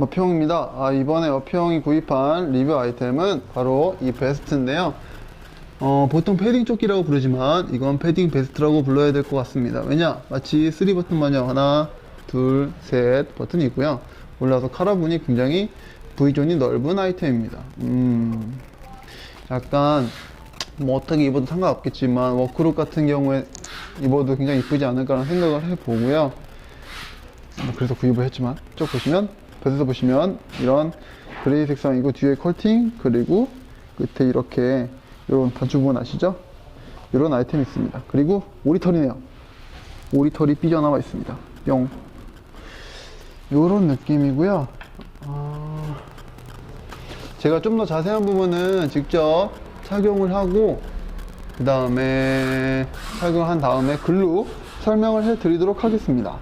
머피형입니다. 아, 이번에 머피형이 구입한 리뷰 아이템은 바로 이 베스트인데요. 어, 보통 패딩 조끼라고 부르지만 이건 패딩 베스트라고 불러야 될 것 같습니다. 왜냐? 마치 3버튼 마냥 하나, 둘, 셋 버튼이 있고요. 올라서 카라분이 굉장히 V존이 넓은 아이템입니다. 음, 약간 뭐 어떻게 입어도 상관없겠지만 워크룩 같은 경우에 입어도 굉장히 이쁘지 않을까라는 생각을 해보고요. 뭐 그래서 구입을 했지만 쭉 보시면 베스트 보시면 이런 그레이 색상이고 뒤에 컬팅 그리고 끝에 이렇게 이런 단추 부분 아시죠? 이런 아이템이 있습니다. 그리고 오리털이네요. 오리털이 삐져나와 있습니다. 뿅. 요런 느낌이고요. 아, 제가 좀 더 자세한 부분은 직접 착용을 하고 그 다음에 착용한 다음에 글로 설명을 해 드리도록 하겠습니다.